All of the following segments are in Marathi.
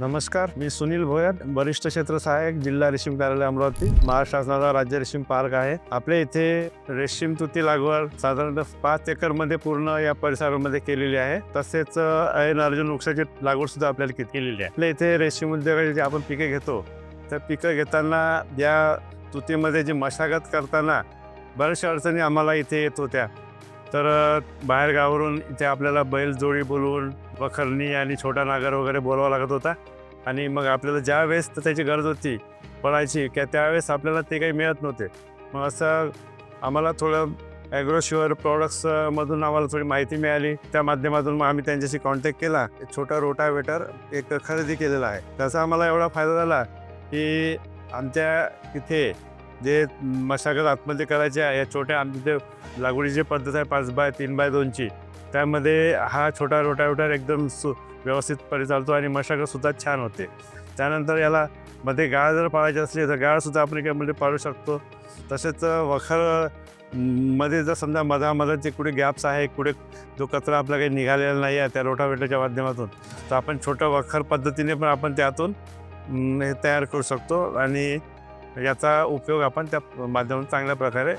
नमस्कार मी सुनील भोयर वरिष्ठ क्षेत्र सहाय्यक जिल्हा रेशीम कार्यालय अमरावती महाराष्ट्र शासनाचा राज्य रेशीम पार्क आहे. आपल्या इथे रेशीम तुती लागवड साधारणतः पाच एकरमध्ये पूर्ण या परिसरामध्ये केलेली आहे. तसेच ऐन अर्जुन वृक्षाची लागवड सुद्धा आपल्याला केलेली आहे. आपल्या इथे रेशीम उद्योगाची जी आपण पिके घेतो त्या पिकं घेताना या तुतीमध्ये जी मशागत करताना बऱ्याचशा अडचणी आम्हाला इथे येत होत्या. तर अ, बाहेरगावावरून इथे आपल्याला बैलजोडी बोलवून वखरणी आणि छोटा नागर वगैरे बोलावा लागत होता. आणि मग आपल्याला ज्या वेळेस तर त्याची गरज होती पडायची किंवा त्यावेळेस आपल्याला ते काही मिळत नव्हते. मग असं आम्हाला थोडं ॲग्रोश्युअर प्रॉडक्ट्समधून आम्हाला थोडी माहिती मिळाली. त्या माध्यमातून मग आम्ही त्यांच्याशी कॉन्टॅक्ट केला. एक छोटा रोटावेटर एक खरेदी केलेला आहे. त्याचा आम्हाला एवढा फायदा झाला की आमच्या इथे जे मशागत आतमध्ये करायची आहे या छोट्या आमच्या जे लागवडीची पद्धत आहे पाच बाय तीन बाय दोनची त्यामध्ये हा छोटा रोटावेटर एकदम सु व्यवस्थितपणे चालतो आणि मशागतसुद्धा छान होते. त्यानंतर याला मध्ये गाळ जर पाळायची असली तर गाळसुद्धा आपण यामध्ये पाळू शकतो. तसेच वखरमध्ये जर समजा मधामध्ये जे कुठे गॅप्स आहे कुठे जो कचरा आपला काही निघालेला नाही आहे त्या रोटावेटरच्या माध्यमातून तर आपण छोटं वखर पद्धतीने पण आपण त्यातून हे तयार करू शकतो. आणि याचा उपयोग आपण त्या माध्यमातून चांगल्या प्रकारे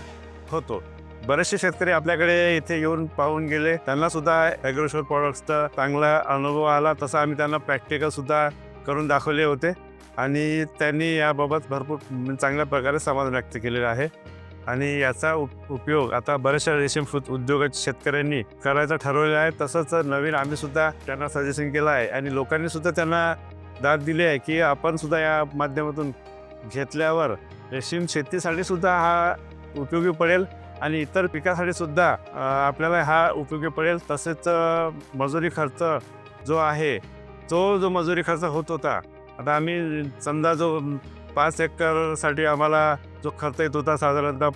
होतो. बरेचसे शेतकरी आपल्याकडे इथे येऊन पाहून गेले. त्यांना सुद्धा ॲग्रोशोर प्रॉडक्ट्सचा चांगला अनुभव आला. तसा आम्ही त्यांना प्रॅक्टिकल सुद्धा करून दाखवले होते. आणि त्यांनी याबाबत भरपूर चांगल्या प्रकारे समाधान व्यक्त केलेला आहे. आणि याचा उप उपयोग आता बऱ्याचशा रेशीम उद्योगाच्या शेतकऱ्यांनी करायचं ठरवलेलं आहे. तसंच नवीन आम्ही सुद्धा त्यांना सजेशन केलं आहे. आणि लोकांनी सुद्धा त्यांना दाद दिली आहे की आपण सुद्धा या माध्यमातून घेतल्यावर रेशीम शेतीसाठी सुद्धा हा उपयोगी पडेल आणि इतर पिकासाठी सुद्धा आपल्याला हा उपयोगी पडेल. तसेच मजुरी खर्च जो आहे तो जो मजुरी खर्च होत होता आता आम्ही समजा जो पाच एकरसाठी आम्हाला जो खर्च येत होता साधारणतः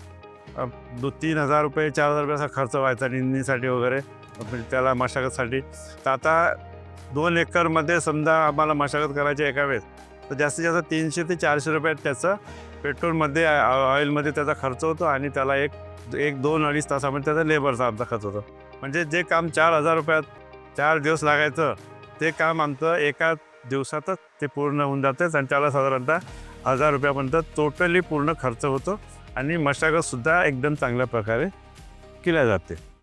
दो तीन हजार रुपये चार हजार रुपयाचा खर्च व्हायचा निंदणीसाठी वगैरे म्हणजे त्याला मशागतसाठी. तर आता दोन एकरमध्ये समजा आम्हाला मशागत करायची एका वेळेस तर जास्तीत जास्त तीनशे ते चारशे रुपयात त्याचं पेट्रोलमध्ये ऑइलमध्ये त्याचा खर्च होतो आणि त्याला एक एक दोन अडीच तासामध्ये त्याचा लेबरचा आमचा खर्च होतो. म्हणजे जे काम चार हजार रुपयात चार दिवस लागायचं ते काम आमचं एका दिवसातच ते पूर्ण होऊन जातेच आणि त्याला साधारणतः हजार रुपयापर्यंत टोटली पूर्ण खर्च होतो आणि मशागतसुद्धा एकदम चांगल्या प्रकारे केल्या जाते.